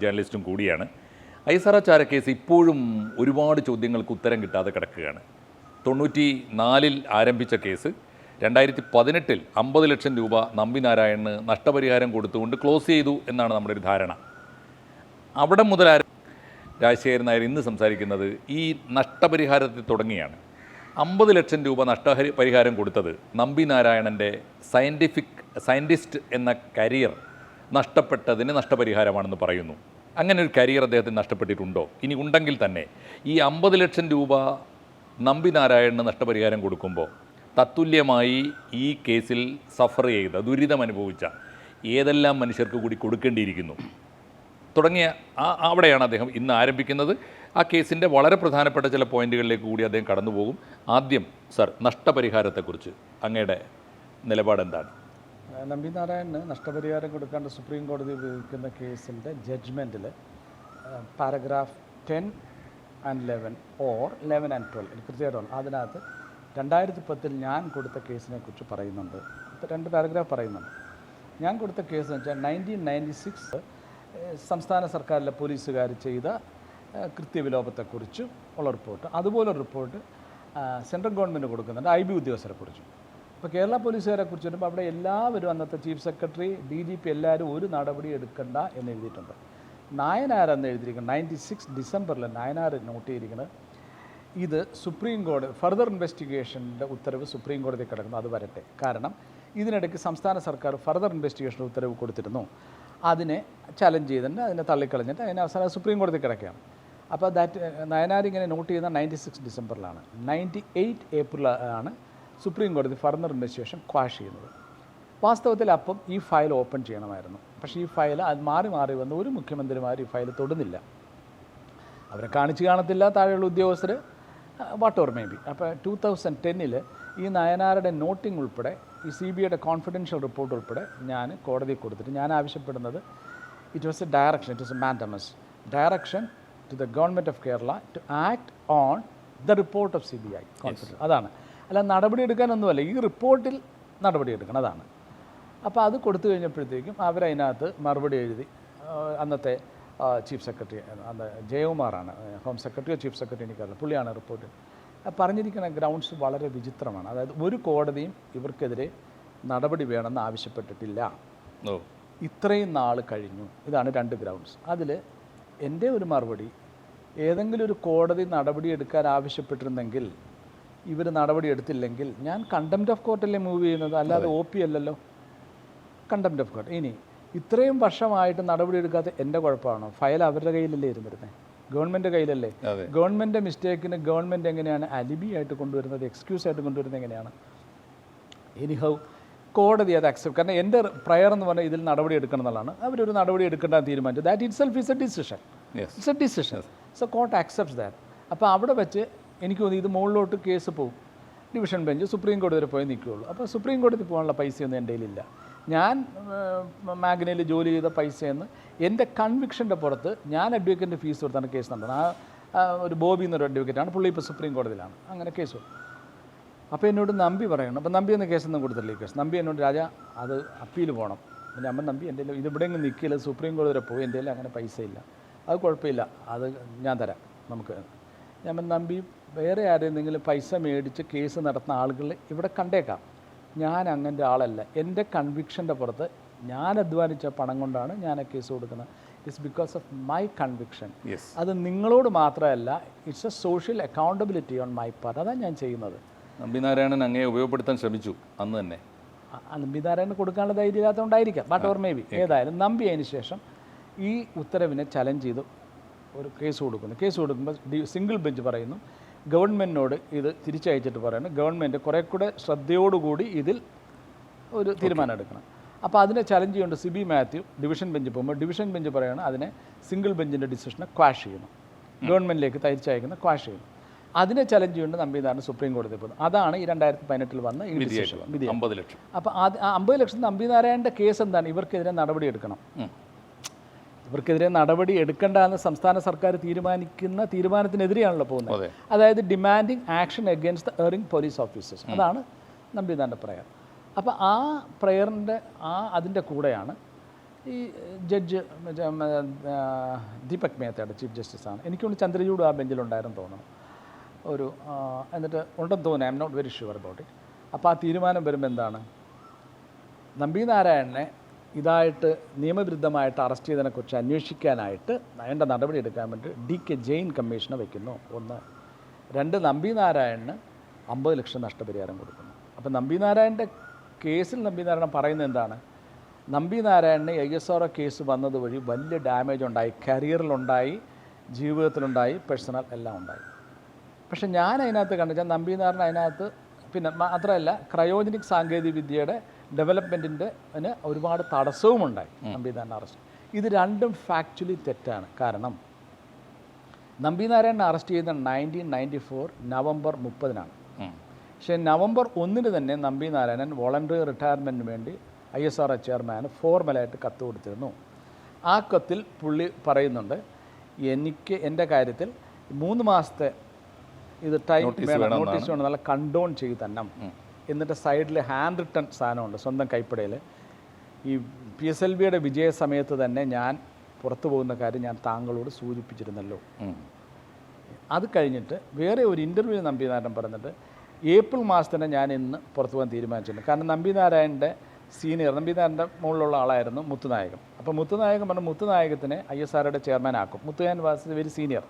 ജേർണലിസ്റ്റും കൂടിയാണ്. ഐസറ കേസ് ഇപ്പോഴും ഒരുപാട് ചോദ്യങ്ങൾക്ക് ഉത്തരം കിട്ടാതെ കിടക്കുകയാണ്. തൊണ്ണൂറ്റി നാലിൽ ആരംഭിച്ച കേസ് രണ്ടായിരത്തി പതിനെട്ടിൽ അമ്പത് ലക്ഷം രൂപ നമ്പി നാരായണന് നഷ്ടപരിഹാരം കൊടുത്തുകൊണ്ട് ക്ലോസ് ചെയ്തു എന്നാണ് നമ്മുടെ ഒരു ധാരണ. അവിടെ മുതൽ രാജശേഖരൻ നായർ ഇന്ന് സംസാരിക്കുന്നത് ഈ നഷ്ടപരിഹാരത്തിൽ തുടങ്ങിയാണ്. അമ്പത് ലക്ഷം രൂപ നഷ്ടപരിഹാരം കൊടുത്തത് നമ്പി നാരായണന്റെ സയന്റിഫിക് സയന്റിസ്റ്റ് എന്ന കരിയർ നഷ്ടപ്പെട്ടതിന് നഷ്ടപരിഹാരമാണെന്ന് പറയുന്നു. അങ്ങനെ ഒരു കരിയർ അദ്ദേഹത്തിന് നഷ്ടപ്പെട്ടിട്ടുണ്ടോ? ഇനി ഉണ്ടെങ്കിൽ തന്നെ ഈ അമ്പത് ലക്ഷം രൂപ നമ്പി നാരായണന് നഷ്ടപരിഹാരം കൊടുക്കുമ്പോൾ തത്തുല്യമായി ഈ കേസിൽ സഫർ ചെയ്ത ദുരിതം അനുഭവിച്ച ഏതെല്ലാം മനുഷ്യർക്ക് കൂടി കൊടുക്കേണ്ടിയിരിക്കുന്നു? തുടങ്ങിയ ആ അവിടെയാണ് അദ്ദേഹം ഇന്ന് ആരംഭിക്കുന്നത്. ആ കേസിന്റെ വളരെ പ്രധാനപ്പെട്ട ചില പോയിന്റുകളിലേക്ക് കൂടി അദ്ദേഹം കടന്നുപോകും. ആദ്യം സർ നഷ്ടപരിഹാരത്തെക്കുറിച്ച് അങ്ങയുടെ നിലപാട് എന്താണ് നമ്പി നാരായണന് നഷ്ടപരിഹാരം കൊടുക്കാണ്ട് സുപ്രീം കോടതി ഉപയോഗിക്കുന്ന കേസിന്റെ ജഡ്ജ്മെന്റിൽ paragraph ten and eleven or eleven and twelve. എനിക്ക് കൃത്യമായിട്ടുണ്ട് അതിനകത്ത് രണ്ടായിരത്തി പത്തിൽ ഞാൻ കൊടുത്ത കേസിനെ കുറിച്ച് പറയുന്നുണ്ട്. ഇപ്പോൾ രണ്ട് പാരഗ്രാഫ് പറയുന്നുണ്ട്. ഞാൻ കൊടുത്ത കേസ് എന്ന് വെച്ചാൽ നയന്റീൻ നയന്റി സിക്സ് സംസ്ഥാന സർക്കാരിലെ പോലീസുകാർ ചെയ്ത കൃത്യവിലോപത്തെക്കുറിച്ച് ഉള്ള റിപ്പോർട്ട്. അതുപോലെ റിപ്പോർട്ട് സെൻട്രൽ ഗവൺമെന്റ് കൊടുക്കുന്നുണ്ട്. ഐ ബി ഉദ്യോഗസ്ഥരെ കുറിച്ചും. അപ്പോൾ കേരള പോലീസുകാരെ കുറിച്ച് വരുമ്പോൾ അവിടെ എല്ലാവരും അന്നത്തെ chief secretary D G P എല്ലാവരും ഒരു നടപടി എടുക്കണ്ട എന്ന് എഴുതിയിട്ടുണ്ട്. നായനാർ എന്ന് എഴുതിയിരിക്കുന്നത് നയന്റി സിക്സ് ഡിസംബറിൽ നായനാർ നോട്ട് ചെയ്തിരിക്കുന്നത്. ഇത് സുപ്രീം കോടതി ഫർദർ ഇൻവെസ്റ്റിഗേഷന്റെ ഉത്തരവ് സുപ്രീം കോടതി കിടക്കുന്നു അത് വരട്ടെ. കാരണം ഇതിനിടയ്ക്ക് സംസ്ഥാന സർക്കാർ ഫർദർ ഇൻവെസ്റ്റിഗേഷൻ ഉത്തരവ് കൊടുത്തിരുന്നു. അതിനെ ചലഞ്ച് ചെയ്തിട്ട് അതിനെ തള്ളിക്കളഞ്ഞിട്ട് അതിനെ അവസാനം സുപ്രീം കോടതി കിടക്കുകയാണ്. അപ്പോൾ ദാറ്റ് നയനാർ ഇങ്ങനെ നോട്ട് ചെയ്യുന്ന നയന്റി സിക്സ് ഡിസംബറിലാണ്. നയന്റി എയ്റ്റ് ഏപ്രിൽ ആണ് സുപ്രീം കോടതി ഫർദർ ഇൻവെസ്റ്റിഗേഷൻ ക്വാഷ് ചെയ്യുന്നത്. വാസ്തവത്തിൽ അപ്പം ഈ ഫയൽ ഓപ്പൺ ചെയ്യണമായിരുന്നു. പക്ഷേ ഈ ഫയൽ അത് മാറി മാറി വന്ന് ഒരു മുഖ്യമന്ത്രിമാർ ഈ ഫയൽ തൊടുന്നില്ല. അവരെ കാണിച്ചു കാണത്തില്ല താഴെയുള്ള ഉദ്യോഗസ്ഥർ വാട്ട് ഓർ മേ ബി. അപ്പോൾ ടൂ തൗസൻഡ് ടെന്നിൽ ഈ നയനാരുടെ നോട്ടിംഗ് ഉൾപ്പെടെ ഈ സി ബി ഐയുടെ കോൺഫിഡൻഷ്യൽ റിപ്പോർട്ട് ഉൾപ്പെടെ ഞാൻ കോടതിയിൽ കൊടുത്തിട്ട് ഞാൻ ആവശ്യപ്പെടുന്നത് it was a direction it was a mandamus. Direction to the government of Kerala to act on the report of C B I. Confidence അതാണ്. അല്ല നടപടി എടുക്കാനൊന്നുമല്ല ഈ റിപ്പോർട്ടിൽ നടപടി എടുക്കണം അതാണ്. അപ്പോൾ അത് കൊടുത്തു കഴിഞ്ഞപ്പോഴത്തേക്കും അവരതിനകത്ത് മറുപടി എഴുതി അന്നത്തെ ചീഫ് സെക്രട്ടറി അന്ന് ജയകുമാറാണ് ഹോം സെക്രട്ടറിയോ ചീഫ് സെക്രട്ടറി എനിക്കറിയില്ല പുള്ളിയാണ് റിപ്പോർട്ട്. പറഞ്ഞിരിക്കുന്ന ഗ്രൗണ്ട്സ് വളരെ വിചിത്രമാണ്. അതായത് ഒരു കോടതിയും ഇവർക്കെതിരെ നടപടി വേണമെന്ന് ആവശ്യപ്പെട്ടിട്ടില്ല. ഇത്രയും നാൾ കഴിഞ്ഞു. ഇതാണ് രണ്ട് ഗ്രൗണ്ട്സ്. അതിൽ എന്റെ ഒരു മറുപടി ഏതെങ്കിലും ഒരു കോടതി നടപടി എടുക്കാൻ ആവശ്യപ്പെട്ടിരുന്നെങ്കിൽ ഇവർ നടപടി എടുത്തില്ലെങ്കിൽ ഞാൻ കണ്ടംപ്റ്റ് ഓഫ് കോർട്ടല്ലേ മൂവ് ചെയ്യുന്നത്? അല്ലാതെ ഒ പി അല്ലല്ലോ. കണ്ടംപ്റ്റ് ഓഫ് കോർട്ട് ഇനി ഇത്രയും വർഷമായിട്ട് നടപടി എടുക്കാത്ത എന്റെ കുഴപ്പമാണോ? ഫയൽ അവരുടെ കയ്യിലല്ലേ ഇരുന്നിരുന്നത് ഗവൺമെന്റ് കയ്യിലല്ലേ? ഗവൺമെന്റ് മിസ്റ്റേക്കിന് ഗവൺമെന്റ് എങ്ങനെയാണ് അലിബി ആയിട്ട് കൊണ്ടുവരുന്നത്? എക്സ്ക്യൂസ് ആയിട്ട് കൊണ്ടുവരുന്നത് എങ്ങനെയാണ്? ഇനി ഹൗ കോടതി അത് അക്സെപ്റ്റ് കാരണം എന്റെ പ്രയർ എന്ന് പറഞ്ഞാൽ ഇതിൽ നടപടി എടുക്കണം എന്നുള്ളതാണ്. അവരൊരു നടപടി എടുക്കേണ്ട തീരുമാനിച്ചു that itself is a decision it's a decision so court accept that അപ്പോൾ അവിടെ വെച്ച് എനിക്ക് തോന്നി ഇത് മുകളിലോട്ട് കേസ് പോകും ഡിവിഷൻ ബെഞ്ച് സുപ്രീം കോടതി വരെ പോയി നിൽക്കുകയുള്ളൂ. അപ്പോൾ സുപ്രീം കോടതി പോകാനുള്ള പൈസയൊന്നും എന്റെ കയ്യിലില്ല. ഞാൻ മാഗ്നയിൽ ജോലി ചെയ്ത പൈസയെന്ന് എന്റെ കൺവിക്ഷന്റെ പുറത്ത് ഞാൻ അഡ്വക്കേറ്റിന്റെ ഫീസ് കൊടുത്താണ് കേസ് നടന്നത്. ആ ഒരു ബോബി എന്നൊരു അഡ്വക്കേറ്റാണ്. പുള്ളി ഇപ്പോൾ സുപ്രീം കോടതിയിലാണ്. അങ്ങനെ കേസ് അപ്പോൾ എന്നോട് നമ്പി പറയണം. അപ്പോൾ നമ്പി എന്ന കേസൊന്നും കൊടുത്തില്ല കേസ്. നമ്പി എന്നോട് രാജ അത് അപ്പീൽ പോകണം. അപ്പം അമ്മ നമ്പി എന്റെ ഇത് ഇവിടെ ഇങ്ങ് നിൽക്കില്ല. സുപ്രീം കോടതി വരെ പോയി. എന്റെ അങ്ങനെ പൈസയില്ല. അത് കുഴപ്പമില്ല. അത് ഞാൻ തരാം. നമുക്ക് ഞാൻ നമ്പി വേറെ ആരെന്തെങ്കിലും പൈസ മേടിച്ച് കേസ് നടത്തുന്ന ആളുകൾ ഇവിടെ കണ്ടേക്കാം. ഞാൻ അങ്ങനത്തെ ആളല്ല. എന്റെ കൺവിക്ഷന്റെ പുറത്ത് ഞാൻ അധ്വാനിച്ച പണം കൊണ്ടാണ് ഞാൻ ആ കേസ് കൊടുക്കുന്നത്. It's because of my conviction അത് നിങ്ങളോട് മാത്രമല്ല it's a social accountability on my part അതാണ് ഞാൻ ചെയ്യുന്നത്. നമ്പിനാരായണൻ അങ്ങേ ഉപയോഗപ്പെടുത്താൻ ശ്രമിച്ചു അന്ന് തന്നെ. നമ്പിനാരായണൻ കൊടുക്കാനുള്ള ധൈര്യം ഇല്ലാത്തതുകൊണ്ടായിരിക്കാം ബട്ട് ഓർ മേ ബി ഏതായാലും നമ്പി അതിന് ശേഷം ഈ ഉത്തരവിനെ ചലഞ്ച് ചെയ്ത്. ഒരു കേസ് കൊടുക്കുന്നു. കേസ് കൊടുക്കുമ്പോൾ സിംഗിൾ ബെഞ്ച് പറയുന്നു ഗവൺമെന്റിനോട് ഇത് തിരിച്ചയച്ചിട്ട് പറയുന്നു. ഗവൺമെന്റ് കുറേ കൂടെ ശ്രദ്ധയോടുകൂടി ഇതിൽ ഒരു തീരുമാനം എടുക്കണം. അപ്പോൾ അതിനെ ചലഞ്ച് ചെയ്യുന്നുണ്ട് സിബി മാത്യു ഡിവിഷൻ ബെഞ്ച് പോകുമ്പോൾ ഡിവിഷൻ ബെഞ്ച് പറയുകയാണ് അതിനെ സിംഗിൾ ബെഞ്ചിന്റെ ഡിസിഷനെ ക്വാഷ് ചെയ്യുന്നു. ഗവൺമെന്റിലേക്ക് തിരിച്ചയക്കുന്ന ക്വാഷ് ചെയ്യുന്നു. അതിനെ ചലഞ്ച് ചെയ്യേണ്ട നമ്പിതാരൻ സുപ്രീം കോടതി പോകുന്നു. അതാണ് ഈ രണ്ടായിരത്തി പതിനെട്ടിൽ വന്ന ഈ ഡിസിഷൻ വിധി അമ്പത് ലക്ഷം. അപ്പോൾ അത് അമ്പത് ലക്ഷം നമ്പിനാരായണന്റെ കേസ് എന്താണ്? ഇവർക്കെതിരെ നടപടി ഇവർക്കെതിരെ നടപടി എടുക്കേണ്ട എന്ന് സംസ്ഥാന സർക്കാർ തീരുമാനിക്കുന്ന തീരുമാനത്തിനെതിരെയാണല്ലോ പോകുന്നത്. അതായത് demanding action against the erring police officers അതാണ് നമ്പിതാന്റെ പ്രയർ. അപ്പോൾ ആ പ്രയറിന്റെ ആ അതിന്റെ കൂടെയാണ് ഈ ജഡ്ജ് ദീപക് മേത്തയുടെ ചീഫ് ജസ്റ്റിസാണ്. എനിക്കൊന്ന് ചന്ദ്രചൂഡ് ആ ബെഞ്ചിലുണ്ടായിരുന്നു തോന്നുന്നു. ഒരു എന്നിട്ട് ഉണ്ടെന്ന് തോന്നുന്നു I'm not very sure about it അപ്പോൾ ആ തീരുമാനം വരുമ്പോൾ എന്താണ്? നമ്പി നാരായണനെ ഇതായിട്ട് നിയമവിരുദ്ധമായിട്ട് അറസ്റ്റ് ചെയ്തതിനെക്കുറിച്ച് അന്വേഷിക്കാനായിട്ട് വേണ്ട നടപടി എടുക്കാൻ വേണ്ടി ഡി കെ ജെയിൻ കമ്മീഷനെ വയ്ക്കുന്നു ഒന്ന്. രണ്ട് നമ്പി നാരായണന് അമ്പത് ലക്ഷം നഷ്ടപരിഹാരം കൊടുക്കുന്നു. അപ്പോൾ നമ്പി നാരായണന്റെ കേസിൽ നമ്പി നാരായണൻ പറയുന്നത് എന്താണ്? നമ്പി നാരായണന് ഐ എസ് ആർ കേസ് വന്നത് വഴി വലിയ ഡാമേജ് ഉണ്ടായി കരിയറിലുണ്ടായി ജീവിതത്തിലുണ്ടായി പേഴ്സണൽ എല്ലാം ഉണ്ടായി. പക്ഷെ ഞാൻ അതിനകത്ത് കണ്ടിച്ചാൽ നമ്പി നാരായണൻ അതിനകത്ത് പിന്നെ മാത്രമല്ല ക്രയോജനിക് സാങ്കേതിക വിദ്യയുടെ ഡെവലപ്മെന്റിന്റെ അതിന് ഒരുപാട് തടസ്സവും ഉണ്ടായി നമ്പിനാരായണ അറസ്റ്റ്. ഇത് രണ്ടും ഫാക്ച്വലി തെറ്റാണ്. കാരണം നമ്പിനാരായണനെ അറസ്റ്റ് ചെയ്യുന്ന നയന്റീൻ നയന്റി ഫോർ നവംബർ മുപ്പതിനാണ്. പക്ഷേ നവംബർ ഒന്നിന് തന്നെ നമ്പിനാരായണൻ വോളണ്ടറി റിട്ടയർമെന്റിന് വേണ്ടി I S R A chairman ഫോർമലായിട്ട് കത്ത് കൊടുത്തിരുന്നു. ആ കത്തിൽ പുള്ളി പറയുന്നുണ്ട് എനിക്ക് എന്റെ കാര്യത്തിൽ മൂന്ന് മാസത്തെ ഇത് ടൈം നോട്ടീസ് വേണം. നല്ല കണ്ടോൺ ചെയ്ത് തന്നെ എന്നിട്ട് സൈഡിൽ ഹാൻഡ് റിട്ടൺ സാധനമുണ്ട് സ്വന്തം കൈപ്പടയിൽ ഈ പി എസ് എൽ ബിയുടെ വിജയ സമയത്ത് തന്നെ ഞാൻ പുറത്തു പോകുന്ന കാര്യം ഞാൻ താങ്കളോട് സൂചിപ്പിച്ചിരുന്നല്ലോ. അത് കഴിഞ്ഞിട്ട് വേറെ ഒരു ഇന്റർവ്യൂ നമ്പിനാരായണൻ പറഞ്ഞിട്ട് ഏപ്രിൽ മാസത്തിന് ഞാൻ ഇന്ന് പുറത്തു പോകാൻ തീരുമാനിച്ചിട്ടുണ്ട്. കാരണം നമ്പിനാരായണന്റെ സീനിയർ നമ്പി നമ്പിനാരായണന്റെ മുകളിലുള്ള ആളായിരുന്നു മുത്തുനായകൻ. അപ്പോൾ മുത്തുനായകൻ പറഞ്ഞ മുത്തുനായകത്തിനെ ഐ എസ് ആറുടെ ചെയർമാൻ ആക്കും. മുത്തുനായൻ വാസ് വെരി സീനിയർ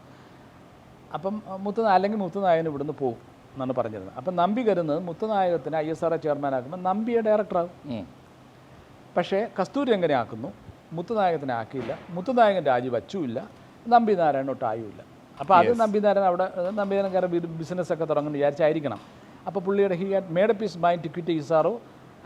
അപ്പം മുത്തു അല്ലെങ്കിൽ മുത്തുനായകൻ ഇവിടുന്ന് പോകും എന്നാണ് പറഞ്ഞിരുന്നത്. അപ്പം നമ്പി കരുന്നത് മുത്തുനായകത്തിന് ഐ എസ് ആർ ചെയർമാൻ ആക്കുമ്പോൾ നമ്പിയെ ഡയറക്ടറാകും പക്ഷേ കസ്തൂരി എങ്ങനെ ആക്കുന്നു. മുത്തുനായകത്തിനെ ആക്കിയില്ല. മുത്തുനായകൻ രാജി വച്ചുമില്ല നമ്പി നാരായണൻ ഒട്ടായുമില്ല. അപ്പോൾ അത് നമ്പി നാരായണൻ അവിടെ നമ്പി നാരായണൻ കാരണം ബിസിനസ് ഒക്കെ തുടങ്ങുന്നു വിചാരിച്ചായിരിക്കണം. അപ്പോൾ പുള്ളിയുടെ he had made peace mind to quit ISRO.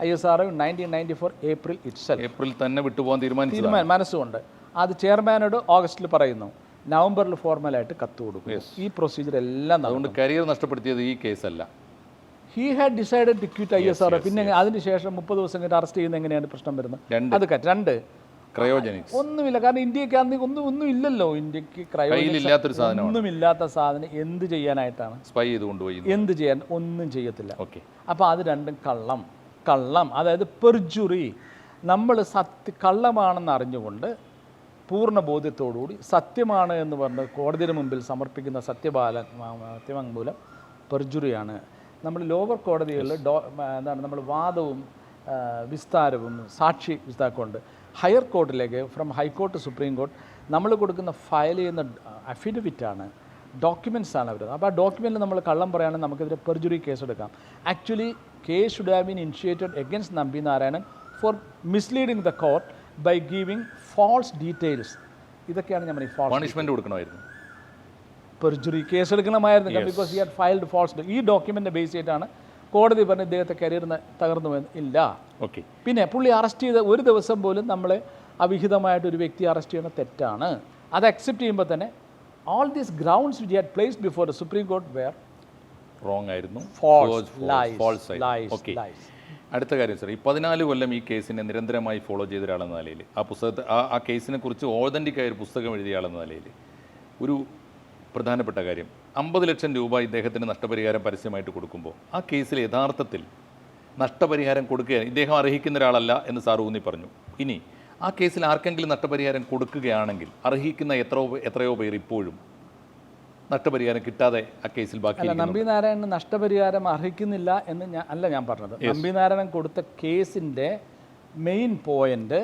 I S R O nineteen ninety four April itself April തന്നെ വിട്ടുപോകാൻ തീരുമാനിച്ചു തീരുമാനം മനസ്സുകൊണ്ട്. അത് ചെയർമാനോട് ഓഗസ്റ്റിൽ പറയുന്നു. നവംബറിൽ ഫോർമലായിട്ട് കത്ത് കൊടുക്കും ഈ പ്രൊസീജിയർ എല്ലാം അതുകൊണ്ട് കരിയർ നഷ്ടപ്പെടുത്തിയത് ഈ കേസല്ല he had decided to quit I S R പിന്നെ അതിനുശേഷം മുപ്പത് ദിവസം കഴിഞ്ഞിട്ട് അറസ്റ്റ് ചെയ്യുന്ന എങ്ങനെയാണ് പ്രശ്നം വരുന്നത്? അത് രണ്ട്. ക്രയോജനിക്സ് ഒന്നുമില്ല. കാരണം ഇന്ത്യയ്ക്ക് അന്ന് ഒന്നും ഒന്നും ഇല്ലല്ലോ. ഇന്ത്യയ്ക്ക് ക്രയോജനിക്സ് ഒന്നുമില്ലാത്ത സാധനം എന്ത് ചെയ്യാനായിട്ടാണ്? സ്പൈ ചെയ്ത് കൊണ്ടുപോയി എന്ത് ചെയ്യാൻ? ഒന്നും ചെയ്യത്തില്ല. ഓക്കെ അപ്പോൾ അത് രണ്ടും കള്ളം. കള്ളം. അതായത് പെർജുറി നമ്മൾ സത്യ കള്ളമാണെന്ന് അറിഞ്ഞുകൊണ്ട് പൂർണ ബോധ്യത്തോടുകൂടി സത്യമാണ് എന്ന് പറഞ്ഞ് കോടതിയുടെ മുമ്പിൽ സമർപ്പിക്കുന്ന സത്യപാലൻ സത്യവാങ്മൂലം പെർജുറിയാണ്. നമ്മൾ ലോവർ കോടതികളിൽ ഡോ എന്താണ് നമ്മൾ വാദവും വിസ്താരവും സാക്ഷി വിസ്താക്കൊണ്ട് higher കോർട്ടിലേക്ക് from high court supreme court നമ്മൾ കൊടുക്കുന്ന ഫയൽ ചെയ്യുന്ന അഫിഡവിറ്റാണ്. ഡോക്യുമെന്റ്സ് ആണ് അവർ അപ്പോൾ ആ ഡോക്യുമെന്റിൽ നമ്മൾ കള്ളം പറയുകയാണെങ്കിൽ നമുക്കെതിരെ പെർജുറി കേസ് എടുക്കാം. Actually case should have been initiated against Nambi Narayanan for misleading the court by giving false details ഇതൊക്കെയാണ് ഞാൻ പറയുന്നത് ഫോൾസ് പണിഷ്മെന്റ് കൊടുക്കണമായിരുന്നു. Perjury case എടുക്കണമായിരുന്നു because he had filed false ഈ ഡോക്യുമെന്റ് ബേസ് ചെയ്തിട്ടാണ് കോടതി പറഞ്ഞ് ഇദ്ദേഹത്തെ കരിയർ തകർന്നു ഇല്ല. ഓക്കെ പിന്നെ പുള്ളി അറസ്റ്റ് ചെയ്ത ഒരു ദിവസം പോലും നമ്മളെ അവിഹിതമായിട്ട് ഒരു വ്യക്തി അറസ്റ്റ് ചെയ്യുന്ന തെറ്റാണ്. അത് അക്സെപ്റ്റ് ചെയ്യുമ്പോൾ തന്നെ all these grounds which had place before the supreme court were wrong ആയിരുന്നു. ഫോൾസ് ലൈസ് ലൈസ് ആയിരുന്നു. അടുത്ത കാര്യം സാർ ഈ പതിനാല് കൊല്ലം ഈ കേസിനെ നിരന്തരമായി ഫോളോ ചെയ്ത ഒരാളെന്ന നിലയിൽ ആ പുസ്തകത്തെ ആ ആ കേസിനെ കുറിച്ച് ഓതന്റിക്കായ ഒരു പുസ്തകം എഴുതിയ ആളെന്ന നിലയിൽ ഒരു പ്രധാനപ്പെട്ട കാര്യം അമ്പത് ലക്ഷം രൂപ ഇദ്ദേഹത്തിന് നഷ്ടപരിഹാരം പരസ്യമായിട്ട് കൊടുക്കുമ്പോൾ ആ കേസിൽ യഥാർത്ഥത്തിൽ നഷ്ടപരിഹാരം കൊടുക്കുക ഇദ്ദേഹം അർഹിക്കുന്ന ഒരാളല്ല എന്ന് സാർ ഊന്നി പറഞ്ഞു. ഇനി ആ കേസിൽ ആർക്കെങ്കിലും നഷ്ടപരിഹാരം കൊടുക്കുകയാണെങ്കിൽ അർഹിക്കുന്ന എത്രയോ എത്രയോ പേർ ഇപ്പോഴും നഷ്ടപരിഹാരം കിട്ടാതെ ആ കേസിൽ ബാക്കി അല്ല നമ്പി നാരായണൻ നഷ്ടപരിഹാരം അർഹിക്കുന്നില്ല എന്ന് ഞാൻ അല്ല ഞാൻ പറഞ്ഞത്. നമ്പി നാരായണൻ കൊടുത്ത കേസിന്റെ മെയിൻ പോയിന്റ്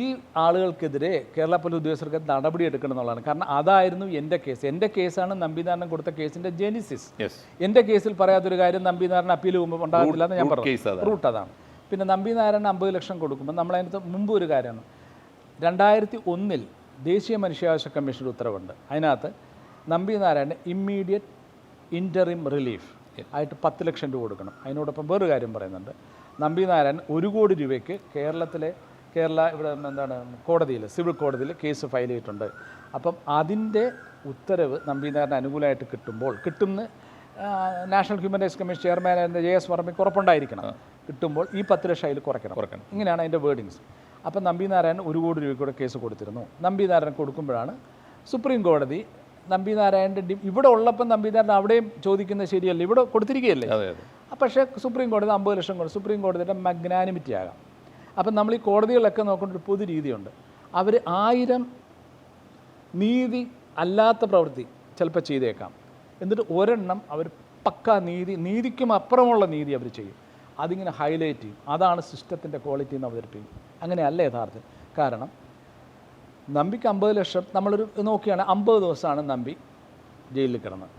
ഈ ആളുകൾക്കെതിരെ കേരള പോലീസ് ഉദ്യോഗസ്ഥർക്ക് നടപടി എടുക്കണം എന്നുള്ളതാണ്. കാരണം അതായിരുന്നു എന്റെ കേസ്. എന്റെ കേസാണ് നമ്പി നാരായണൻ കൊടുത്ത കേസിന്റെ ജെനിസിസ്. എന്റെ കേസിൽ പറയാത്തൊരു കാര്യം നമ്പി നാരായണൻ അപ്പീൽ പോകുമ്പോൾ ഉണ്ടാകത്തില്ല എന്ന് ഞാൻ പറഞ്ഞു. റൂട്ട് അതാണ്. പിന്നെ നമ്പി നാരായണൻ അമ്പത് ലക്ഷം കൊടുക്കുമ്പോൾ നമ്മളതിനകത്ത് മുമ്പ് ഒരു കാര്യമാണ്. രണ്ടായിരത്തി ഒന്നിൽ ദേശീയ മനുഷ്യാവകാശ കമ്മീഷന്റെ ഉത്തരവുണ്ട്. അതിനകത്ത് Nambi Narayanan immediate interim relief ആയിട്ട് പത്ത് ലക്ഷം രൂപ കൊടുക്കണം. അതിനോടൊപ്പം വേറൊരു കാര്യം പറയുന്നുണ്ട്. നമ്പി നാരായണൻ ഒരു കോടി രൂപയ്ക്ക് കേരളത്തിലെ കേരള ഇവിടെ എന്താണ് കോടതിയിൽ സിവിൽ കോടതിയിൽ കേസ് ഫയൽ ചെയ്തിട്ടുണ്ട്. അപ്പം അതിന്റെ ഉത്തരവ് നമ്പി നാരായണൻ അനുകൂലമായിട്ട് കിട്ടുമ്പോൾ കിട്ടുന്ന national human rights commission chairman J S വർമ്മയ്ക്ക് ഉറപ്പുണ്ടായിരിക്കണം. കിട്ടുമ്പോൾ ഈ പത്ത് ലക്ഷം അതിൽ കുറയ്ക്കണം. കുറയ്ക്കണം. ഇങ്ങനെയാണ് അതിന്റെ വേർഡിങ്സ്. അപ്പം നമ്പി നാരായണൻ ഒരു കോടി രൂപയ്ക്കൂടെ കേസ് കൊടുത്തിരുന്നു. നമ്പി നാരായണൻ കൊടുക്കുമ്പോഴാണ് സുപ്രീം കോടതി നമ്പി നാരായണന്റെ ഇവിടെ ഉള്ളപ്പം നമ്പി നാരായണൻ അവിടെയും ചോദിക്കുന്നത് ശരിയല്ല. ഇവിടെ കൊടുത്തിരിക്കുകയല്ലേ? പക്ഷേ സുപ്രീം കോടതി അമ്പത് ലക്ഷം കൊടുത്തു. സുപ്രീം കോടതിയുടെ മഗ്നാനിമിറ്റി ആകാം. അപ്പം നമ്മൾ ഈ കോടതികളൊക്കെ നോക്കേണ്ട ഒരു പൊതു രീതിയുണ്ട് അവർ ആയിരം നീതി അല്ലാത്ത പ്രവൃത്തി ചിലപ്പോൾ ചെയ്തേക്കാം. എന്നിട്ട് ഒരെണ്ണം അവർ പക്ക നീതി നീതിക്കും അപ്പുറമുള്ള നീതി അവർ ചെയ്യും. അതിങ്ങനെ ഹൈലൈറ്റ് ചെയ്യും. അതാണ് സിസ്റ്റത്തിന്റെ ക്വാളിറ്റി എന്ന് അവതരിപ്പിക്കും. അങ്ങനെയല്ല യഥാർത്ഥം കാരണം നമ്പിക്ക് അമ്പത് ലക്ഷം. നമ്മളൊരു നോക്കുകയാണെങ്കിൽ അമ്പത് ദിവസമാണ് നമ്പി ജയിലിൽ കിടന്നത്.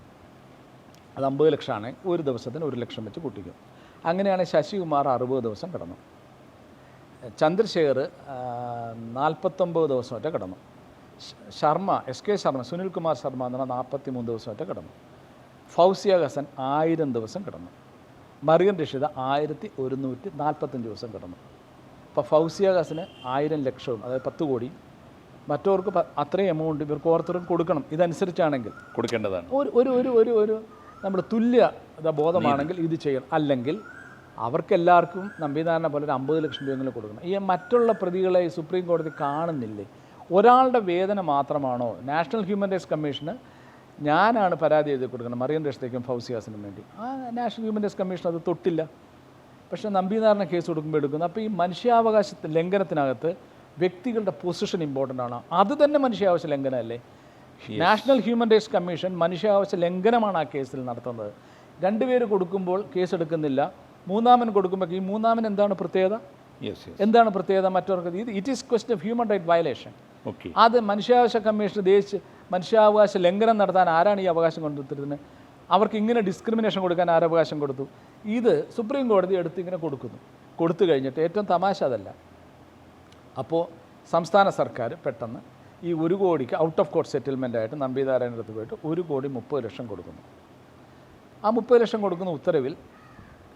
അത് അമ്പത് ലക്ഷമാണ്. ഒരു ദിവസത്തിന് ഒരു ലക്ഷം വെച്ച് കൂട്ടിക്കും. അങ്ങനെയാണ് ശശികുമാർ അറുപത് ദിവസം കിടന്നു. ചന്ദ്രശേഖർ നാൽപ്പത്തൊമ്പത് ദിവസം ഒറ്റ കിടന്നു. ശർമ്മ എസ് കെ ശർമ്മ സുനിൽ കുമാർ ശർമ്മ എന്ന് പറഞ്ഞാൽ നാൽപ്പത്തി മൂന്ന് ദിവസം ഒറ്റ കിടന്നു. ഫൗസിയ ഹസൻ ആയിരം ദിവസം കിടന്നു. മറിയൻ രക്ഷിത ആയിരത്തി ഒരുന്നൂറ്റി നാൽപ്പത്തഞ്ച് ദിവസം കിടന്നു. അപ്പോൾ ഫൗസിയ ഹസന് ആയിരം ലക്ഷവും അതായത് പത്ത് കോടി മറ്റവർക്ക് അത്രയും എമൗണ്ട് ഇവർക്ക് ഓരോരുത്തർക്കും കൊടുക്കണം. ഇതനുസരിച്ചാണെങ്കിൽ കൊടുക്കേണ്ടതാണ്. ഒരു ഒരു ഒരു ഒരു ഒരു നമ്മൾ തുല്യത ബോധമാണെങ്കിൽ ഇത് ചെയ്യണം. അല്ലെങ്കിൽ അവർക്കെല്ലാവർക്കും നമ്പിധാരണ പോലെ ഒരു അമ്പത് ലക്ഷം രൂപയെങ്കിലും കൊടുക്കണം. ഈ മറ്റുള്ള പ്രതികളെ സുപ്രീം കോടതി കാണുന്നില്ലേ? ഒരാളുടെ വേദന മാത്രമാണോ? നാഷണൽ ഹ്യൂമൻ റൈറ്റ്സ് കമ്മീഷന് ഞാനാണ് പരാതി എഴുതി കൊടുക്കുന്നത് മറിയൻ രക്ഷത്തേക്കും ഫൗസിയാസിനും വേണ്ടി. ആ നാഷണൽ ഹ്യൂമൻ റൈറ്റ്സ് കമ്മീഷൻ അത് തൊട്ടില്ല. പക്ഷേ നമ്പീനാറിനെ കേസ് കൊടുക്കുമ്പോൾ എടുക്കുന്നു. അപ്പോൾ ഈ മനുഷ്യാവകാശ ലംഘനത്തിനകത്ത് വ്യക്തികളുടെ പൊസിഷൻ ഇമ്പോർട്ടന്റ് ആണ്. അത് തന്നെ മനുഷ്യാവകാശ ലംഘനമല്ലേ? നാഷണൽ ഹ്യൂമൻ റൈറ്റ്സ് കമ്മീഷൻ മനുഷ്യാവകാശ ലംഘനമാണ് ആ കേസിൽ നടത്തുന്നത്. രണ്ടുപേര് കൊടുക്കുമ്പോൾ കേസ് എടുക്കുന്നില്ല മൂന്നാമൻ കൊടുക്കുമ്പോൾ ഈ മൂന്നാമൻ എന്താണ് പ്രത്യേകത? എന്താണ് പ്രത്യേകത മറ്റവർക്ക്? ഇത് it is question of human right violation okay അത് മനുഷ്യാവകാശ കമ്മീഷൻ ദേശീയ മനുഷ്യാവകാശ ലംഘനം നടത്താൻ ആരാണ് ഈ അവകാശം കൊണ്ടുവരുന്നത് അവർക്ക് ഇങ്ങനെ ഡിസ്ക്രിമിനേഷൻ കൊടുക്കാൻ ആരവകാശം കൊടുത്തു? ഇത് സുപ്രീം കോടതി എടുത്ത് ഇങ്ങനെ കൊടുക്കുന്നു. കൊടുത്തു കഴിഞ്ഞിട്ട് ഏറ്റവും തമാശ അതല്ല. അപ്പോൾ സംസ്ഥാന സർക്കാർ പെട്ടെന്ന് ഈ ഒരു കോടിക്ക് ഔട്ട് ഓഫ് കോർട്ട് സെറ്റിൽമെന്റ് ആയിട്ട് നമ്പിനാരായണ അടുത്ത് പോയിട്ട് ഒരു കോടി മുപ്പത് ലക്ഷം കൊടുക്കുന്നു. ആ മുപ്പത് ലക്ഷം കൊടുക്കുന്ന ഉത്തരവിൽ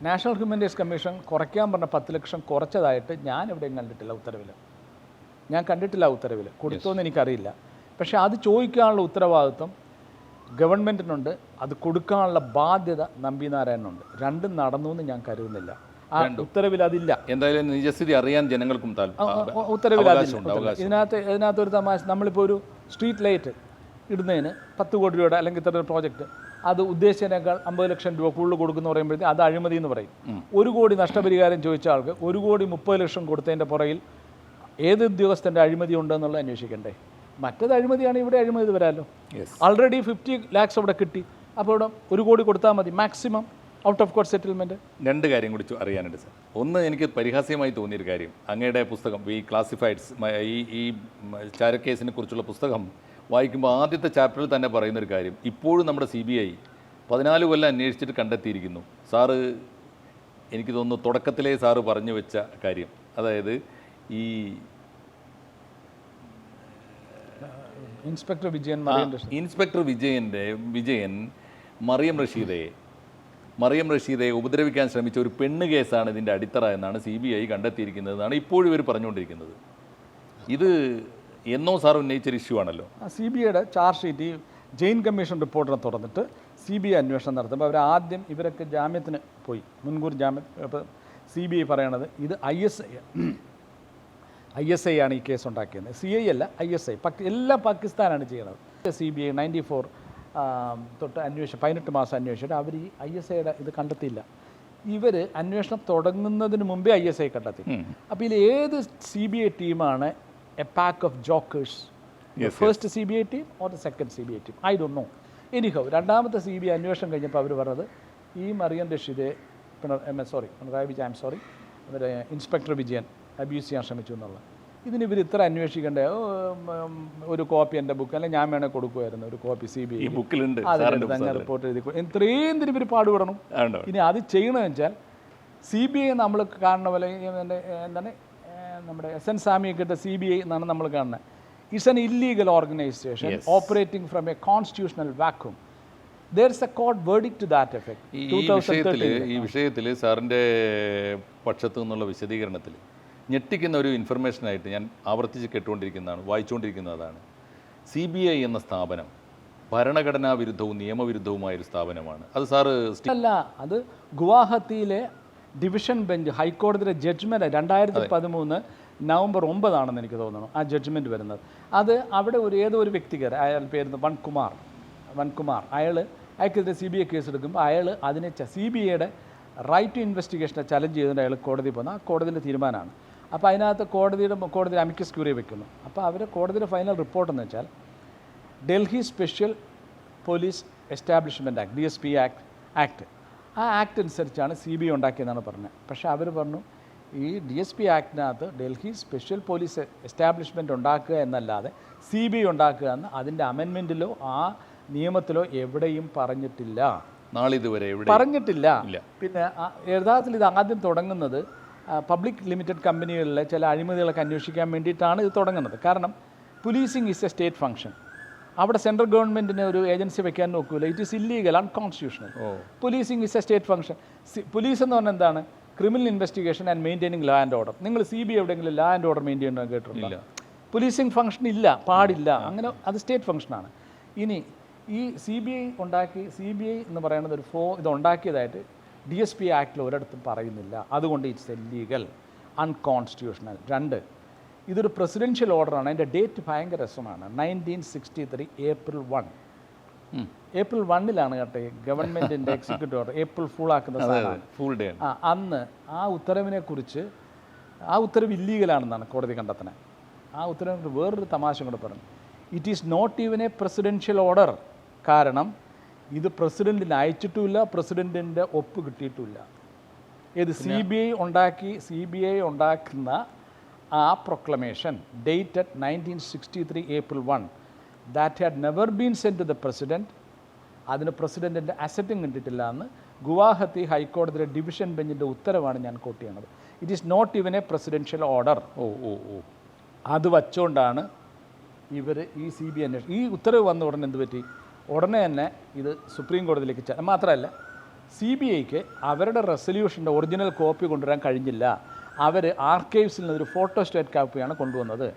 നാഷണൽ ഹ്യൂമൻ റൈറ്റ്സ് കമ്മീഷൻ കുറയ്ക്കാൻ പറഞ്ഞ പത്ത് ലക്ഷം കുറച്ചതായിട്ട് ഞാൻ എവിടെയും കണ്ടിട്ടില്ല ഉത്തരവിൽ ഞാൻ കണ്ടിട്ടില്ല ഉത്തരവിൽ കൊടുത്തോന്ന് എനിക്കറിയില്ല. പക്ഷേ അത് ചോദിക്കാനുള്ള ഉത്തരവാദിത്വം ഗവൺമെന്റിനുണ്ട് അത് കൊടുക്കാനുള്ള ബാധ്യത നമ്പിനാരായണനുണ്ട്. രണ്ടും നടന്നു എന്ന് ഞാൻ കരുതുന്നില്ല. ആ ഉത്തരവിൽ അതില്ല. എന്തായാലും നിജസ്ഥിതി അറിയാൻ ജനങ്ങൾക്കും ഉത്തരവിൽ അതില്ല. ഇതിനകത്ത് ഇതിനകത്ത് ഒരു തമാശ. നമ്മളിപ്പോൾ ഒരു സ്ട്രീറ്റ് ലൈറ്റ് ഇടുന്നതിന് പത്ത് കോടി രൂപയുടെ അല്ലെങ്കിൽ ഇത്ര പ്രോജക്റ്റ് അത് ഉദ്ദേശിച്ചതിനേക്കാൾ അമ്പത് ലക്ഷം രൂപ കൂടുതൽ കൊടുക്കുന്ന പറയുമ്പോഴത്തേക്ക് അത് അഴിമതി എന്ന് പറയും. ഒരു കോടി നഷ്ടപരിഹാരം ചോദിച്ച ആൾക്ക് ഒരു കോടി മുപ്പത് ലക്ഷം കൊടുത്തതിന്റെ പുറയിൽ ഏത് ഉദ്യോഗസ്ഥന്റെ അഴിമതി ഉണ്ടെന്നുള്ളത് അന്വേഷിക്കണ്ടേ? മറ്റത് അഴിമതിയാണ് ഇവിടെ അഴിമതി വരാമല്ലോ യെസ് ആൾറെഡി ഫിഫ്റ്റി ലാക്സ് അവിടെ കിട്ടി. അപ്പോൾ ഇവിടെ ഒരു കോടി കൊടുത്താൽ മതി. Maximum out of court settlement രണ്ട് കാര്യം കൂടി അറിയാനുണ്ട് സാർ ഒന്ന് എനിക്ക് പരിഹാസ്യമായി തോന്നിയൊരു കാര്യം. അങ്ങയുടെ പുസ്തകം ഈ ക്ലാസിഫൈഡ്സ് ഈ ഈ ചാരക്കേസിനെ കുറിച്ചുള്ള പുസ്തകം വായിക്കുമ്പോൾ ആദ്യത്തെ ചാപ്റ്ററിൽ തന്നെ പറയുന്നൊരു കാര്യം. ഇപ്പോഴും നമ്മുടെ സി ബി ഐ പതിനാല് കൊല്ലം അന്വേഷിച്ചിട്ട് കണ്ടെത്തിയിരിക്കുന്നു. സാറ് എനിക്ക് തോന്നുന്നു തുടക്കത്തിലേ സാറ് പറഞ്ഞു വെച്ച കാര്യം. അതായത് ഈ ഇൻസ്പെക്ടർ വിജയൻ ഇൻസ്പെക്ടർ വിജയന്റെ വിജയൻ മറിയം റഷീദയെ മറിയം റഷീദയെ ഉപദ്രവിക്കാൻ ശ്രമിച്ച ഒരു പെണ്ണ് കേസാണ് ഇതിന്റെ അടിത്തറ എന്നാണ് സി ബി ഐ കണ്ടെത്തിയിരിക്കുന്നതെന്നാണ് ഇപ്പോഴും ഇവർ പറഞ്ഞുകൊണ്ടിരിക്കുന്നത്. ഇത് എന്നോ സാർ ഉന്നയിച്ചൊരു ഇഷ്യൂ ആണല്ലോ. സി ബി ഐയുടെ ചാർജ് ഷീറ്റ് ഈ ജെയിൻ കമ്മീഷൻ റിപ്പോർട്ടിനെ തുറന്നിട്ട് സി ബി ഐ അന്വേഷണം നടത്തുമ്പോൾ അവർ ആദ്യം ഇവരൊക്കെ ജാമ്യത്തിന് പോയി. മുൻകൂർ ജാമ്യം ഇപ്പോൾ സി ബി ഐ പറയണത് ഇത് I S I I S I ആണ് ഈ കേസ് ഉണ്ടാക്കിയത്. സി ഐ അല്ല ഐ എസ് ഐ. എല്ലാം പാകിസ്ഥാനാണ് ചെയ്യുന്നത്. C B I ninety four തൊട്ട് അന്വേഷണം പതിനെട്ട് മാസം അന്വേഷിച്ചിട്ട് അവർ ഈ ഐ എസ് ഐയുടെ ഇത് കണ്ടെത്തിയില്ല. ഇവർ അന്വേഷണം തുടങ്ങുന്നതിന് മുമ്പേ ഐ എസ് ഐ കണ്ടെത്തി. അപ്പോൾ ഇതിൽ ഏത് സി ബി ഐ ടീമാണ് a pack of jokers first C B I team or the second C B I team I don't know എനിക്കോ രണ്ടാമത്തെ സി ബി ഐ അന്വേഷണം കഴിഞ്ഞപ്പോൾ അവർ പറഞ്ഞത് ഈ മറിയൻ റഷീദെ പിണർ M S sorry Pinarayi Vijayan sorry inspector Vijayan abuse ചെയ്യാൻ ശ്രമിച്ചു എന്നുള്ളത് ഇതിന് ഇവർ ഇത്ര അന്വേഷിക്കണ്ടേ? ഒരു കോപ്പി എന്റെ ബുക്ക് അല്ലെങ്കിൽ ഞാൻ വേണേൽ കൊടുക്കുമായിരുന്നു ഒരു കോപ്പി സി ബി ഐ ബുക്കിലുണ്ട് സാറിന്റെ റിപ്പോർട്ട് എഴുതി ഇത്രയും ഇതിന് ഇവർ പാടുപെടണം. ഇനി അത് ചെയ്യണമെന്ന് വെച്ചാൽ സി ബി ഐ നമ്മൾ കാണുന്ന പോലെ എന്താണ് നമ്മുടെ എസ് എൻ സ്വാമിയൊക്കെ സി ബി ഐ എന്നാണ് നമ്മൾ കാണുന്നത്. It's an illegal organisation operating from a constitutional vacuum there a court verdict to that effect ഈ ഈ വിഷയത്തിൽ ഈ വിഷയത്തിൽ സാറിന്റെ പക്ഷത്തു നിന്നുള്ള വിശദീകരണത്തിൽ ഞെട്ടിക്കുന്ന ഒരു ഇൻഫർമേഷനായിട്ട് ഞാൻ ആവർത്തിച്ച് കേട്ടുകൊണ്ടിരിക്കുന്നതാണ് വായിച്ചുകൊണ്ടിരിക്കുന്നതാണ്. സി ബി ഐ എന്ന സ്ഥാപനം ഭരണഘടനാ വിരുദ്ധവും നിയമവിരുദ്ധവുമായ ഒരു സ്ഥാപനമാണ്. അത് സാറ് അല്ല അത് ഗുവാഹത്തിയിലെ ഡിവിഷൻ ബെഞ്ച് ഹൈക്കോടതിയുടെ ജഡ്ജ്മെന്റ് രണ്ടായിരത്തി പതിമൂന്ന് നവംബർ ഒമ്പതാണെന്ന് എനിക്ക് തോന്നുന്നു ആ ജഡ്ജ്മെന്റ് വരുന്നത്. അത് അവിടെ ഒരു ഏതോ ഒരു വ്യക്തികർ അയാൾ പേരുന്ന വൺകുമാർ വൺകുമാർ അയാൾ അയാൾക്കെതിരെ സി ബി ഐ കേസ് എടുക്കുമ്പോൾ അയാൾ അതിനെ സി ബി ഐയുടെ റൈറ്റ് ടു ഇൻവെസ്റ്റിഗേഷനെ ചലഞ്ച് ചെയ്തുകൊണ്ട് അയാൾ കോടതി പോകുന്ന ആ കോടതിന്റെ തീരുമാനമാണ്. അപ്പോൾ അതിനകത്ത് കോടതിയുടെ കോടതി അമിക്കസ് ക്യൂറി വെക്കുന്നു. അപ്പോൾ അവർ കോടതിയുടെ ഫൈനൽ റിപ്പോർട്ട് എന്ന് വെച്ചാൽ Delhi special police establishment act D S P act act ആ ആക്ട് അനുസരിച്ചാണ് സി ബി ഐ ഉണ്ടാക്കിയതെന്നാണ് പറഞ്ഞത്. പക്ഷേ അവർ പറഞ്ഞു ഈ ഡി എസ് പി ആക്ടിനകത്ത് ഡൽഹി സ്പെഷ്യൽ പോലീസ് എസ്റ്റാബ്ലിഷ്മെന്റ് ഉണ്ടാക്കുക എന്നല്ലാതെ സി ബി ഐ ഉണ്ടാക്കുക എന്ന് അതിന്റെ അമെൻമെന്റിലോ ആ നിയമത്തിലോ എവിടെയും പറഞ്ഞിട്ടില്ല. നാളിതുവരെ എവിടെ പറഞ്ഞിട്ടില്ല. പിന്നെ യഥാർത്ഥത്തിൽ ഇത് ആദ്യം തുടങ്ങുന്നത് പബ്ലിക് ലിമിറ്റഡ് കമ്പനികളിലെ ചില അഴിമതികളൊക്കെ അന്വേഷിക്കാൻ വേണ്ടിയിട്ടാണ് ഇത് തുടങ്ങുന്നത്. കാരണം policing is a state function അവിടെ സെൻട്രൽ ഗവൺമെന്റിന് ഒരു ഏജൻസി വെക്കാൻ നോക്കൂല. It is illegal unconstitutional constitutional policing is a state function police എന്ന് പറഞ്ഞാൽ എന്താണ്? Criminal investigation and maintaining law and order നിങ്ങൾ സി ബി എവിടെയെങ്കിലും ലാ ആൻഡ് ഓർഡർ മെയിന്റെയിൻ ചെയ്യാൻ കേട്ടിട്ടില്ല പോലീസിങ് ഫംഗ്ഷൻ ഇല്ല പാടില്ല. അങ്ങനെ അത് സ്റ്റേറ്റ് ഫംഗ്ഷനാണ് ഇനി ഈ സി ബി ഐ ഉണ്ടാക്കി സി ബി ഐ എന്ന് പറയുന്നത് ഒരു ഫോ ഇത് ഉണ്ടാക്കിയതായിട്ട് ഡി എസ് പി ആക്ടിൽ ഒരിടത്തും പറയുന്നില്ല. അതുകൊണ്ട് ഇറ്റ്സ് ലീഗൽ അൺകോൺസ്റ്റിറ്റ്യൂഷണൽ രണ്ട് ഇതൊരു പ്രസിഡൻഷ്യൽ ഓർഡറാണ് അതിന്റെ ഡേറ്റ് ഭയങ്കര രസമാണ്. Nineteen sixty three April one. April വണ്ണിലാണ് കേട്ടോ ഗവൺമെന്റിന്റെ എക്സിക്യൂട്ടീവ് ഓർഡർ ഏപ്രിൽ ഫുൾ ആക്കുന്ന സാധനം. ഫുൾ ഡേ ആ അന്ന് ആ ഉത്തരവിനെ കുറിച്ച് ആ ഉത്തരവ് ഇല്ലീഗലാണെന്നാണ് കോടതി കണ്ടെത്തണേ. ആ ഉത്തരവിനെ വേറൊരു തമാശ കൂടെ പറഞ്ഞു. It is not even a presidential order കാരണം ഇത് പ്രസിഡന്റിന് അയച്ചിട്ടുമില്ല പ്രസിഡന്റിന്റെ ഒപ്പ് കിട്ടിയിട്ടുമില്ല. ഇത് സി ബി ഐ ഉണ്ടാക്കി സി ബി ഐ ഉണ്ടാക്കുന്ന ആ proclamation dated nineteen sixty three April one that had never been sent to the president അതിന് പ്രസിഡന്റിന്റെ അസറ്റും കണ്ടിട്ടില്ല എന്ന് ഗുവാഹത്തി ഹൈക്കോടതിയുടെ ഡിവിഷൻ ബെഞ്ചിന്റെ ഉത്തരവാണ് ഞാൻ കോട്ട് ചെയ്യണത്. It is not even a presidential order ഓ ഓ ഓ. അത് വച്ചുകൊണ്ടാണ് ഇവർ ഈ സി ബി അന്വേഷണം ഈ ഉത്തരവ് വന്ന ഉടനെ എന്ത് പറ്റി? ഉടനെ തന്നെ ഇത് സുപ്രീം കോടതിയിലേക്ക് ചെല്ലാം മാത്രമല്ല സി ബി ഐക്ക് അവരുടെ റെസൊല്യൂഷന്റെ ഒറിജിനൽ കോപ്പി കൊണ്ടുവരാൻ കഴിഞ്ഞില്ല. അവർ ആർക്കൈവ്സിൽ നിന്ന് ഒരു ഫോട്ടോ സ്റ്റേറ്റ് കോപ്പിയാണ് കൊണ്ടുവന്നത്.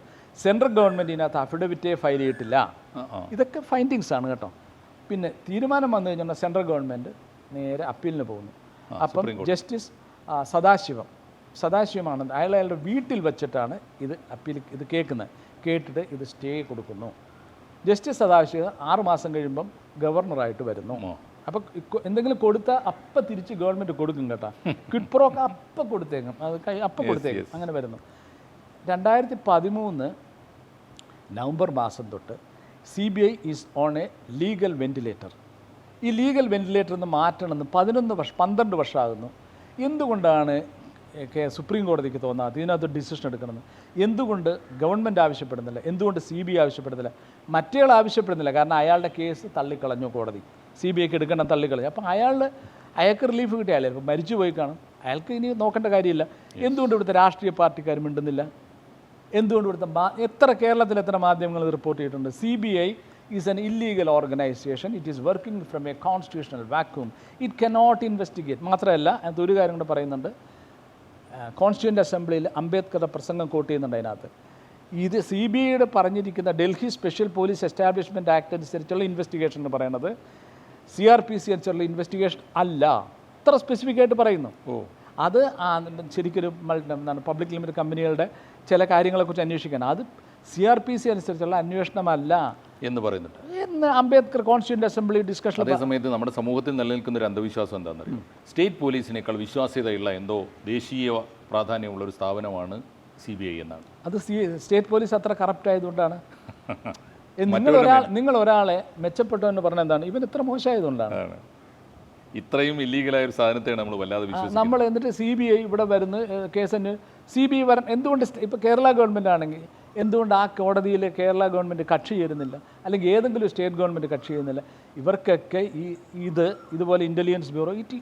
സെൻട്രൽ ഗവൺമെന്റ് ഇതിനകത്ത് അഫിഡവിറ്റേ ഫയൽ ചെയ്തിട്ടില്ല. ഇതൊക്കെ ഫൈൻഡിങ്സ് ആണ് കേട്ടോ. പിന്നെ തീരുമാനം വന്നു കഴിഞ്ഞാൽ സെൻട്രൽ ഗവൺമെന്റ് നേരെ അപ്പീലിന് പോകുന്നു. അപ്പം ജസ്റ്റിസ് സദാശിവം സദാശിവമാണ് അയാൾ അയാളുടെ വീട്ടിൽ വെച്ചിട്ടാണ് ഇത് അപ്പീൽ ഇത് കേൾക്കുന്നത്. കേട്ടിട്ട് ഇത് സ്റ്റേ കൊടുക്കുന്നു. ജസ്റ്റിസ് സദാശിവം ആറ് മാസം കഴിയുമ്പം ഗവർണറായിട്ട് വരുന്നു. അപ്പോൾ എന്തെങ്കിലും കൊടുത്ത അപ്പം തിരിച്ച് ഗവൺമെന്റ് കൊടുക്കും കേട്ടാ. ക്വിഡ് പ്രോക്ക് അപ്പം കൊടുത്തേക്കും. അത് അപ്പം കൊടുത്തേക്കും. അങ്ങനെ വരുന്നു. രണ്ടായിരത്തി പതിമൂന്ന് നവംബർ മാസം തൊട്ട് C B I is on a legal ventilator ഈ ലീഗൽ വെന്റിലേറ്റർ ഒന്ന് മാറ്റണമെന്ന് പതിനൊന്ന് വർഷം പന്ത്രണ്ട് വർഷമാകുന്നു എന്തുകൊണ്ടാണ് കെ- സുപ്രീം കോടതിക്ക് തോന്നാം ഇതിനകത്ത് ഡിസിഷൻ എടുക്കണമെന്ന് എന്തുകൊണ്ട് ഗവൺമെന്റ് ആവശ്യപ്പെടുന്നില്ല? എന്തുകൊണ്ട് സി ബി ഐ ആവശ്യപ്പെടുന്നില്ല? മറ്റേയാൾ ആവശ്യപ്പെടുന്നില്ല. കാരണം അയാളുടെ കേസ് തള്ളിക്കളഞ്ഞു കോടതി. സി ബി ഐക്ക് എടുക്കണം തള്ളിക്കളഞ്ഞു. അപ്പം അയാളുടെ അയാൾക്ക് റിലീഫ് കിട്ടിയാലേ? ഇപ്പം മരിച്ചു പോയി കാണും. അയാൾക്ക് ഇനി നോക്കേണ്ട കാര്യമില്ല. എന്തുകൊണ്ട് ഇവിടുത്തെ രാഷ്ട്രീയ പാർട്ടിക്കാർ മിണ്ടുന്നില്ല? എന്തുകൊണ്ട് ഇവിടുത്തെ മാ- എത്ര കേരളത്തിൽ എത്ര മാധ്യമങ്ങൾ റിപ്പോർട്ട് ചെയ്തിട്ടുണ്ട്? C B I is an illegal organisation it is working from a constitutional vacuum it cannot investigate മാത്രമല്ല അതൊരു കാര്യം കൂടെ പറയുന്നുണ്ട്. കോൺസ്റ്റിറ്റ്യൂന്റ് അസംബ്ലിയിൽ അംബേദ്കറുടെ പ്രസംഗം കോട്ട് ചെയ്യുന്നുണ്ട് അതിനകത്ത്. ഇത് സി ബി ഐയുടെ പറഞ്ഞിരിക്കുന്ന Delhi special police establishment act അനുസരിച്ചുള്ള ഇൻവെസ്റ്റിഗേഷൻ എന്ന് പറയുന്നത് സി ആർ പി സി അനുസരിച്ചുള്ള ഇൻവെസ്റ്റിഗേഷൻ അല്ല. അത്ര സ്പെസിഫിക് ആയിട്ട് പറയുന്നു. ഓ. അത് ശരിക്കൊരു എന്താണ് പബ്ലിക് ലിമിറ്റഡ് കമ്പനികളുടെ ചില കാര്യങ്ങളെക്കുറിച്ച് അന്വേഷിക്കണം. അത് സി ആർ പി സി അനുസരിച്ചുള്ള അന്വേഷണമല്ല. എന്ന് പറയുന്നുണ്ട്. എന്ന് അംബേദ്കർ കോൺസ്റ്റിറ്റ്യൂന്റ് അസംബ്ലി ഡിസ്കഷൻ അതേ സമയത്ത് നമ്മുടെ സമൂഹത്തിൽ നിലനിൽക്കുന്ന ഒരു അന്ധവിശ്വാസം എന്താണെന്നറിയോ? സ്റ്റേറ്റ് പോലീസിനേക്കാൾ വിശ്വാസ്യതയുള്ള എന്തോ ദേശീയ പ്രാധാന്യമുള്ള ഒരു സ്ഥാപനമാണ് സി ബി ഐ എന്നാണ്. അത് സ്റ്റേറ്റ് പോലീസ് അത്ര കറപ്റ്റ് ആയതുകൊണ്ടാണ്. നിങ്ങൾ ഒരാൾ നിങ്ങൾ ഒരാളെ മെച്ചപ്പെട്ടു എന്ന് പറഞ്ഞാൽ എന്താണ്? ഇവൻ ഇത്ര മോശമായതുകൊണ്ടാണ്. ഇത്രയും ഇല്ലീഗലായ ഒരു സാധനത്തെയാണ് നമ്മൾ വല്ലാതെ വിശ്വസിക്കുന്നത്. നമ്മൾ എന്നിട്ട് സി ബി ഐ ഇവിടെ വരുന്ന കേസ് സി ബി ഐ വരാൻ എന്തുകൊണ്ട് ഇപ്പോൾ കേരള ഗവൺമെന്റ് ആണെങ്കിൽ എന്തുകൊണ്ട് ആ കോടതിയിൽ കേരള ഗവൺമെന്റ് കക്ഷി ചേരുന്നില്ല? അല്ലെങ്കിൽ ഏതെങ്കിലും സ്റ്റേറ്റ് ഗവൺമെന്റ് കക്ഷി ചെയ്യുന്നില്ല ഇവർക്കൊക്കെ ഈ ഇത് ഇതുപോലെ ഇന്റലിജൻസ് ബ്യൂറോ ഇറ്റ്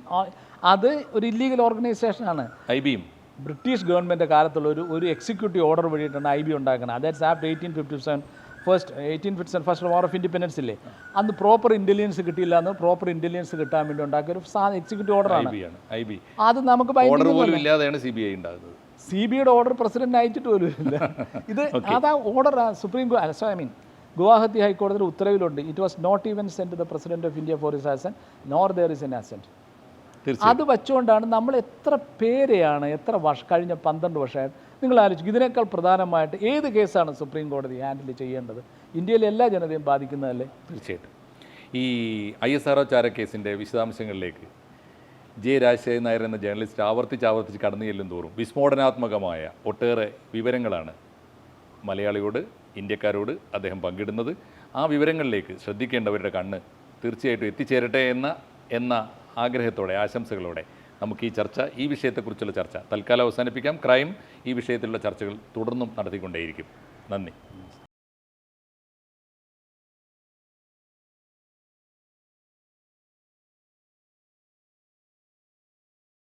അത് ഒരു ഇല്ലീഗൽ ഓർഗനൈസേഷനാണ് ഐ ബിയും ബ്രിട്ടീഷ് ഗവൺമെന്റ് കാലത്തുള്ള ഒരു ഒരു എക്സിക്യൂട്ടീവ് ഓർഡർ വഴിയിട്ടാണ് ഐ ബി ഉണ്ടാക്കുന്നത്. അതായത് after eighteen fifty seven first eighteen fifty seven first war of independence ഇല്ലേ? അന്ന് പ്രോപ്പർ ഇന്റലിജൻസ് കിട്ടിയില്ല എന്ന് പ്രോപ്പർ ഇന്റലിജൻസ് കിട്ടാൻ വേണ്ടി ഉണ്ടാക്കിയ ഒരു എക്സിക്യൂട്ടീവ് ബി ആണ്. I B. അത് നമുക്ക് ഓർഡർ പോലും ഇല്ലാതെയാണ് സി ബി ഐ ഉണ്ടാകുന്നത്. സി ബിയുടെ ഓർഡർ പ്രസിഡന്റ് അയച്ചിട്ട് പോലും ഇല്ല ഇത് അതാ order supreme so I mean Guwahati ഹൈക്കോടതിയുടെ ഉത്തരവിലുണ്ട്. It was not even sent the president of India for his assent nor there is an assent അത് വച്ചുകൊണ്ടാണ് നമ്മൾ എത്ര പേരെയാണ് എത്ര വർഷം കഴിഞ്ഞ പന്ത്രണ്ട് വർഷമായിട്ട് നിങ്ങൾ ആലോചിക്കും. ഇതിനേക്കാൾ പ്രധാനമായിട്ട് ഏത് കേസാണ് സുപ്രീം കോടതി ഹാൻഡിൽ ചെയ്യേണ്ടത്? ഇന്ത്യയിലെ എല്ലാ ജനതയും ബാധിക്കുന്നതല്ലേ? തീർച്ചയായിട്ടും. ഈ ഐ എസ് ആർ ഒ ചാരക്കേസിന്റെ വിശദാംശങ്ങളിലേക്ക് ജെ രാജശേഖരൻ നായർ എന്ന ജേർണലിസ്റ്റ് ആവർത്തിച്ച് ആവർത്തിച്ച് കടന്നു ചെല്ലും തോറും വിസ്ഫോടനാത്മകമായ ഒട്ടേറെ വിവരങ്ങളാണ് മലയാളിയോട് ഇന്ത്യക്കാരോട് അദ്ദേഹം പങ്കിടുന്നത്. ആ വിവരങ്ങളിലേക്ക് ശ്രദ്ധിക്കേണ്ടവരുടെ കണ്ണ് തീർച്ചയായിട്ടും എത്തിച്ചേരട്ടെ എന്ന എന്ന ആഗ്രഹത്തോടെ ആശംസകളോടെ നമുക്ക് ഈ ചർച്ച ഈ വിഷയത്തെക്കുറിച്ചുള്ള ചർച്ച തൽക്കാലം അവസാനിപ്പിക്കാം. ക്രൈം ഈ വിഷയത്തിലുള്ള ചർച്ചകൾ തുടർന്നും നടത്തിക്കൊണ്ടേയിരിക്കും. നന്ദി.